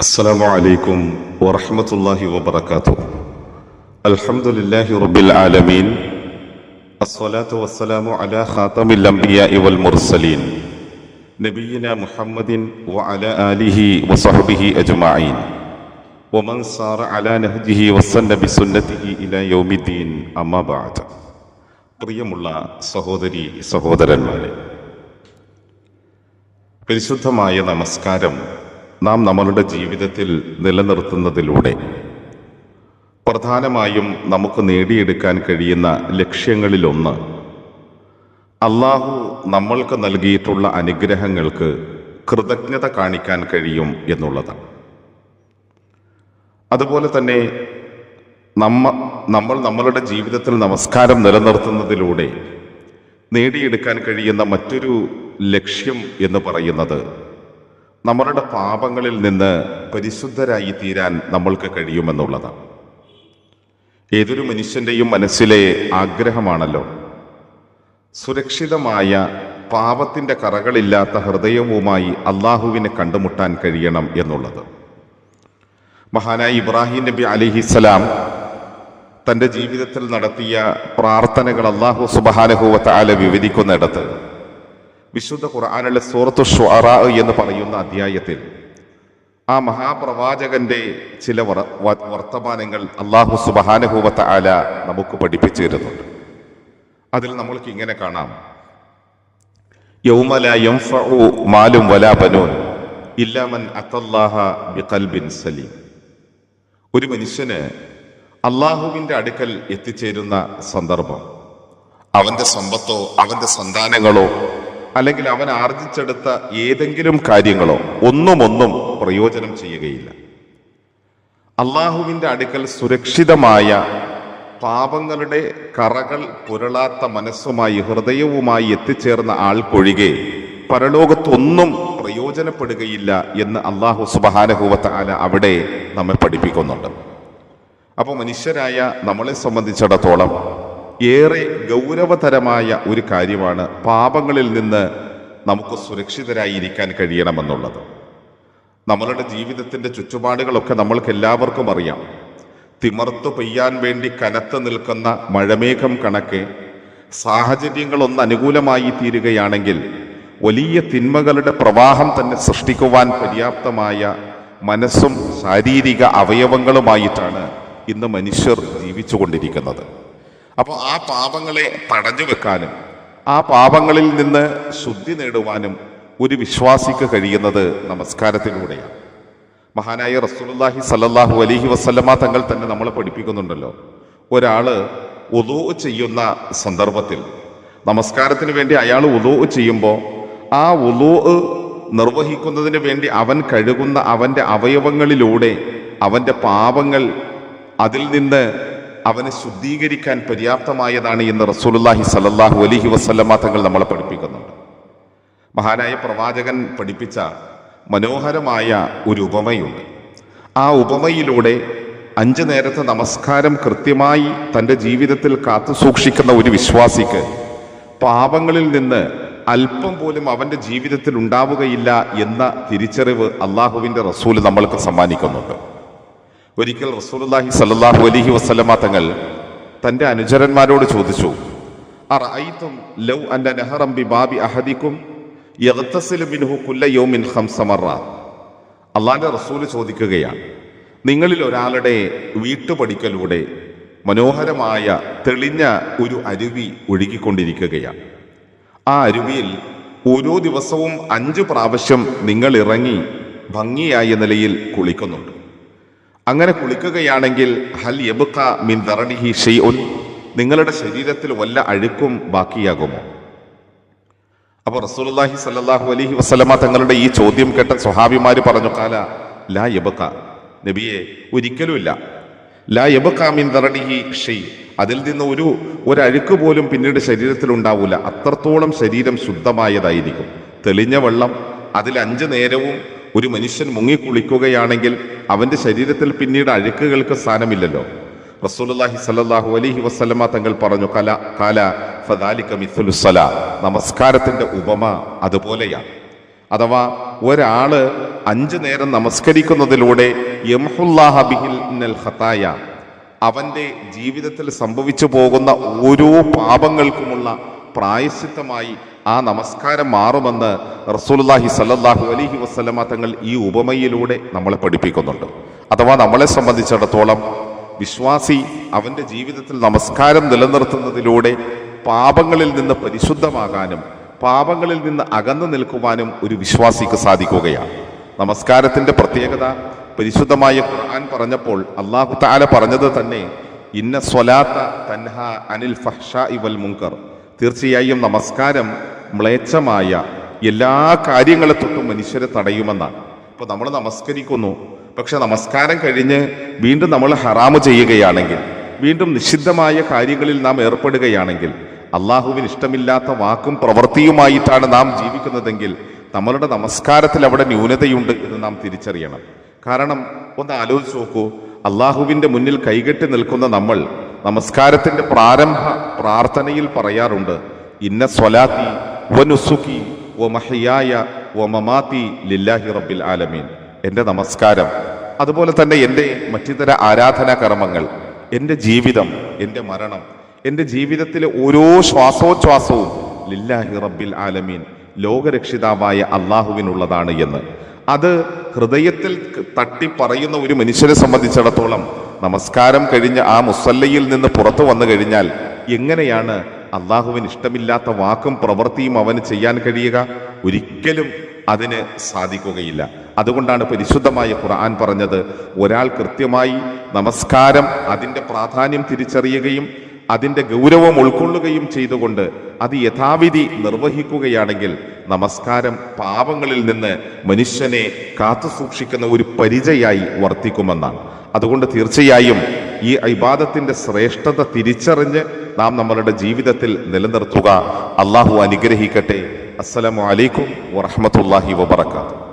السلام عليكم ورحمة الله وبركاته الحمد لله رب العالمين الصلاة والسلام على خاتم الأنبياء والمرسلين نبينا محمد وعلى آله وصحبه أجمعين ومن صار على نهجه وسن بسنته إلى يوم الدين أما بعد പ്രിയമുള്ള സഹോദരി സഹോദരന്മാരെ പരിശുദ്ധമായ നമസ്കാരം നാം നമ്മളുടെ ജീവിതത്തിൽ നിലനിർത്തുന്നതിലൂടെ. പ്രധാനമായും നമുക്ക് നേടിയെടുക്കാൻ കഴിയുന്ന ലക്ഷ്യങ്ങളിലൊന്ന് അള്ളാഹു നമ്മൾക്ക് നൽകിയിട്ടുള്ള അനുഗ്രഹങ്ങൾക്ക് കൃതജ്ഞത കാണിക്കാൻ കഴിയും എന്നുള്ളതാണ്. അതുപോലെ തന്നെ നമ്മ നമ്മൾ നമ്മളുടെ ജീവിതത്തിൽ നമസ്കാരം നിലനിർത്തുന്നതിലൂടെ നേടിയെടുക്കാൻ കഴിയുന്ന മറ്റൊരു ലക്ഷ്യം എന്ന് പറയുന്നത് നമ്മളുടെ പാപങ്ങളിൽ നിന്ന് പരിശുദ്ധരായി തീരാൻ നമ്മൾക്ക് കഴിയുമെന്നുള്ളതാണ്. ഏതൊരു മനുഷ്യന്റെയും മനസ്സിലെ ആഗ്രഹമാണല്ലോ. സുരക്ഷിതമായ പാപത്തിന്റെ കറകളില്ലാത്ത ഹൃദയവുമായി അള്ളാഹുവിനെ കണ്ടുമുട്ടാൻ കഴിയണം എന്നുള്ളത്. മഹാനായ ഇബ്രാഹിം നബി അലിഹിസലാം തന്റെ ജീവിതത്തിൽ നടത്തിയ പ്രാർത്ഥനകൾ അള്ളാഹു സുബാനഹുവത്ത് ആല വിവരിക്കുന്നിടത്ത് വിശുദ്ധ ഖുർആാനിലെ സൂറത്തു ഷുറ എന്ന് പറയുന്ന അധ്യായത്തിൽ ആ മഹാപ്രവാചകന്റെ ചില വർത്തമാനങ്ങൾ അള്ളാഹു സുബാനഹുവത്ത് ആല നമുക്ക് പഠിപ്പിച്ചു തരുന്നുണ്ട് അതിൽ നമ്മൾക്ക് ഇങ്ങനെ കാണാം. യൗമല യംഫഉ മാലും വലാ ഇല്ലാമൻ അത്തല്ലാഹ ബിഖൽബിൻ സലീം. ഒരു മനുഷ്യന് അള്ളാഹുവിന്റെ അടുക്കൽ എത്തിച്ചേരുന്ന സന്ദർഭം അവന്റെ സമ്പത്തോ അവന്റെ സന്താനങ്ങളോ അല്ലെങ്കിൽ അവൻ ആർജിച്ചെടുത്ത ഏതെങ്കിലും കാര്യങ്ങളോ ഒന്നുമൊന്നും ഒന്നും പ്രയോജനം ചെയ്യുകയില്ല. അള്ളാഹുവിന്റെ അടുക്കൽ സുരക്ഷിതമായ പാപങ്ങളുടെ കറകൾ പുരളാത്ത മനസ്സുമായി ഹൃദയവുമായി എത്തിച്ചേർന്ന ആൾക്കൊഴികെ പരലോകത്തൊന്നും പ്രയോജനപ്പെടുകയില്ല എന്ന് അള്ളാഹു സുബഹാനഹുവത്ത അവിടെ നമ്മെ പഠിപ്പിക്കുന്നുണ്ട്. അപ്പോൾ മനുഷ്യരായ നമ്മളെ സംബന്ധിച്ചിടത്തോളം ഏറെ ഗൗരവതരമായ ഒരു കാര്യമാണ് പാപങ്ങളിൽ നിന്ന് നമുക്ക് സുരക്ഷിതരായിരിക്കാൻ കഴിയണമെന്നുള്ളത്. നമ്മളുടെ ജീവിതത്തിന്റെ ചുറ്റുപാടുകളൊക്കെ നമ്മൾക്ക് എല്ലാവർക്കും അറിയാം. തിമർത്തു പെയ്യാൻ വേണ്ടി കനത്ത് നിൽക്കുന്ന മഴമേഘം കണക്കെ സാഹചര്യങ്ങളൊന്ന് അനുകൂലമായി തീരുകയാണെങ്കിൽ വലിയ തിന്മകളുടെ പ്രവാഹം തന്നെ സൃഷ്ടിക്കുവാൻ പര്യാപ്തമായ മനസ്സും ശാരീരിക അവയവങ്ങളുമായിട്ടാണ് ഇന്ന് മനുഷ്യർ ജീവിച്ചുകൊണ്ടിരിക്കുന്നത്. അപ്പോൾ ആ പാപങ്ങളെ തടഞ്ഞു വെക്കാനും ആ പാപങ്ങളിൽ നിന്ന് ശുദ്ധി നേടുവാനും ഒരു വിശ്വാസിക്ക് കഴിയുന്നത് നമസ്കാരത്തിലൂടെയാണ്. മഹാനായ റസൂലുള്ളാഹി സല്ലല്ലാഹു അലൈഹി വസല്ലമ തങ്ങൾ തന്നെ നമ്മളെ പഠിപ്പിക്കുന്നുണ്ടല്ലോ. ഒരാൾ ഉദോ ചെയ്യുന്ന സന്ദർഭത്തിൽ നമസ്കാരത്തിന് വേണ്ടി അയാൾ ഉദോ ചെയ്യുമ്പോൾ ആ ഉദോ നിർവഹിക്കുന്നതിന് വേണ്ടി അവൻ കഴുകുന്ന അവന്റെ അവയവങ്ങളിലൂടെ അവന്റെ പാപങ്ങൾ അതിൽ നിന്ന് അവനെ ശുദ്ധീകരിക്കാൻ പര്യാപ്തമായതാണ് എന്ന് റസൂലുള്ളാഹി സല്ലല്ലാഹു അലൈഹി വസല്ലമ തങ്ങൾ നമ്മളെ പഠിപ്പിക്കുന്നുണ്ട്. മഹാനായ പ്രവാചകൻ പഠിപ്പിച്ച മനോഹരമായ ഒരു ഉപമയുണ്ട്. ആ ഉപമയിലൂടെ അഞ്ചു നേരത്തെ നമസ്കാരം കൃത്യമായി തന്റെ ജീവിതത്തിൽ കാത്തു സൂക്ഷിക്കുന്ന ഒരു വിശ്വാസിക്ക് പാപങ്ങളിൽ നിന്ന് അല്പം പോലും അവന്റെ ജീവിതത്തിൽ ഉണ്ടാവുകയില്ല എന്ന തിരിച്ചറിവ് അള്ളാഹുവിന്റെ റസൂൽ നമ്മൾക്ക് സമ്മാനിക്കുന്നുണ്ട്. ഒരിക്കൽ റസൂലുള്ളാഹി സല്ലാഹു അലഹി വസ്ലമ തങ്ങൾ തന്റെ അനുചരന്മാരോട് ചോദിച്ചു ലൗ അന്ന നഹറം ഖംസ മർറാത്ത് അള്ളാന്റെ റസൂൽ ചോദിക്കുകയാണ് നിങ്ങളിൽ ഒരാളുടെ വീട്ടുപടിക്കലൂടെ മനോഹരമായ തെളിഞ്ഞ ഒരു അരുവി ഒഴുകിക്കൊണ്ടിരിക്കുകയാണ്. ആ അരുവിയിൽ ഓരോ ദിവസവും അഞ്ച് പ്രാവശ്യം നിങ്ങൾ ഇറങ്ങി ഭംഗിയായ നിലയിൽ കുളിക്കുന്നുണ്ട്. അങ്ങനെ കുളിക്കുകയാണെങ്കിൽ ഹൽ യബുക്ക മിൻ ദറണിഹി ഷെയ്ഉൻ നിങ്ങളുടെ ശരീരത്തിൽ വല്ല അഴുക്കും ബാക്കിയാകുമോ? അപ്പോൾ റസൂലുള്ളാഹി സല്ലാഹു അലഹി വസ്ലമ തങ്ങളുടെ ഈ ചോദ്യം കേട്ട സ്വഹാബിമാർ പറഞ്ഞു കാല ലാ യബക്ക നബിയെ ഒരിക്കലുമില്ല. ലാ യബക്ക മിൻ ദറണിഹി ഷെയ് അതിൽ നിന്ന് ഒരു ഒരഴുക്ക് പോലും പിന്നീട് ശരീരത്തിൽ ഉണ്ടാവില്ല അത്രത്തോളം ശരീരം ശുദ്ധമായതായിരിക്കും. തെളിഞ്ഞ വെള്ളം അതിൽ അഞ്ച് നേരവും ഒരു മനുഷ്യൻ മുങ്ങി കുളിക്കുകയാണെങ്കിൽ അവന്റെ ശരീരത്തിൽ പിന്നീട് അഴുക്കുകൾക്ക് സ്ഥാനമില്ലല്ലോ. റസൂലുള്ളാഹി സലാഹു അലഹി വസ്ലമ തങ്ങൾ പറഞ്ഞു കല കാല ഫദാലിക മിഥുലു നമസ്കാരത്തിന്റെ ഉപമ അതുപോലെയാണ്. അഥവാ ഒരാൾ അഞ്ചു നേരം നമസ്കരിക്കുന്നതിലൂടെ അവന്റെ ജീവിതത്തിൽ സംഭവിച്ചു പോകുന്ന ഓരോ പാപങ്ങൾക്കുമുള്ള പ്രായശ്ചിത്തമായി ആ നമസ്കാരം മാറുമെന്ന് റസൂലുള്ളാഹി സല്ലല്ലാഹു അലൈഹി വസല്ലമ തങ്ങൾ ഈ ഉപമയിലൂടെ നമ്മളെ പഠിപ്പിക്കുന്നുണ്ട്. അഥവാ നമ്മളെ സംബന്ധിച്ചിടത്തോളം വിശ്വാസി അവന്റെ ജീവിതത്തിൽ നമസ്കാരം നിലനിർത്തുന്നതിലൂടെ പാപങ്ങളിൽ നിന്ന് പരിശുദ്ധമാകാനും പാപങ്ങളിൽ നിന്ന് അകന്നു നിൽക്കുവാനും ഒരു വിശ്വാസിക്ക് സാധിക്കുകയാണ്. നമസ്കാരത്തിന്റെ പ്രത്യേകത പരിശുദ്ധമായ ഖുർആൻ പറഞ്ഞപ്പോൾ അള്ളാഹു താല പറഞ്ഞത് തന്നെ ഇന്ന സ്വലാത്ത തൻഹ അനിൽ ഫഹ്ഷ ഇവൽ മുങ്കർ തീർച്ചയായും നമസ്കാരം മ്ലേച്ഛമായ എല്ലാ കാര്യങ്ങളെ തൊട്ടും മനുഷ്യരെ തടയുമെന്നാണ്. ഇപ്പൊ നമ്മൾ നമസ്കരിക്കുന്നു. പക്ഷെ നമസ്കാരം കഴിഞ്ഞ് വീണ്ടും നമ്മൾ ഹറാമ് ചെയ്യുകയാണെങ്കിൽ വീണ്ടും നിഷിദ്ധമായ കാര്യങ്ങളിൽ നാം ഏർപ്പെടുകയാണെങ്കിൽ അള്ളാഹുവിന് ഇഷ്ടമില്ലാത്ത വാക്കും പ്രവൃത്തിയുമായിട്ടാണ് നാം ജീവിക്കുന്നതെങ്കിൽ നമ്മളുടെ നമസ്കാരത്തിൽ അവിടെ ന്യൂനതയുണ്ട് എന്ന് നാം തിരിച്ചറിയണം. കാരണം ഒന്ന് ആലോചിച്ച് നോക്കൂ. അള്ളാഹുവിന്റെ മുന്നിൽ കൈകെട്ടി നിൽക്കുന്ന നമ്മൾ നമസ്കാരത്തിന്റെ പ്രാരംഭ പ്രാർത്ഥനയിൽ പറയാറുണ്ട് ഇന്ന സ്വലാത്തി വനുസുഖി ഒ മഹയായ ഒ മമാത്തി ലില്ലാഹി റബ്ബിൽ ആലമീൻ. എന്റെ നമസ്കാരം. അതുപോലെ തന്നെ എന്റെ മറ്റിതര ആരാധനാ കർമ്മങ്ങൾ എന്റെ ജീവിതം എന്റെ മരണം എന്റെ ജീവിതത്തിലെ ഓരോ ശ്വാസോച്ഛ്വാസവും ലില്ലാഹി റബ്ബിൽ ആലമീൻ ലോകരക്ഷിതാവായ അള്ളാഹുവിനുള്ളതാണ് എന്ന്. അത് ഹൃദയത്തിൽ തട്ടി പറയുന്ന ഒരു മനുഷ്യനെ സംബന്ധിച്ചിടത്തോളം നമസ്കാരം കഴിഞ്ഞ് ആ മുസല്ലയിൽ നിന്ന് പുറത്തു വന്നു കഴിഞ്ഞാൽ എങ്ങനെയാണ് അള്ളാഹുവിന് ഇഷ്ടമില്ലാത്ത വാക്കും പ്രവൃത്തിയും അവന് ചെയ്യാൻ കഴിയുക? ഒരിക്കലും അതിന് സാധിക്കുകയില്ല. അതുകൊണ്ടാണ് പരിശുദ്ധമായ ഖുർആൻ പറഞ്ഞത് ഒരാൾ കൃത്യമായി നമസ്കാരം അതിന്റെ പ്രാധാന്യം തിരിച്ചറിയുകയും അതിന്റെ ഗൗരവം ഉൾക്കൊള്ളുകയും ചെയ്തുകൊണ്ട് അത് യഥാവിധി നിർവഹിക്കുകയാണെങ്കിൽ നമസ്കാരം പാപങ്ങളിൽ നിന്ന് മനുഷ്യനെ കാത്തു സൂക്ഷിക്കുന്ന ഒരു പരിചയായി വർത്തിക്കുമെന്നാണ്. അതുകൊണ്ട് തീർച്ചയായും ഈ ഇബാദത്തിന്റെ ശ്രേഷ്ഠത തിരിച്ചറിഞ്ഞ് നാം നമ്മളുടെ ജീവിതത്തിൽ നിലനിർത്തുക. അള്ളാഹു അനുഗ്രഹിക്കട്ടെ. അസ്സലാമു അലൈക്കും വറഹമത്തല്ലാഹി വബർക്കാത്തു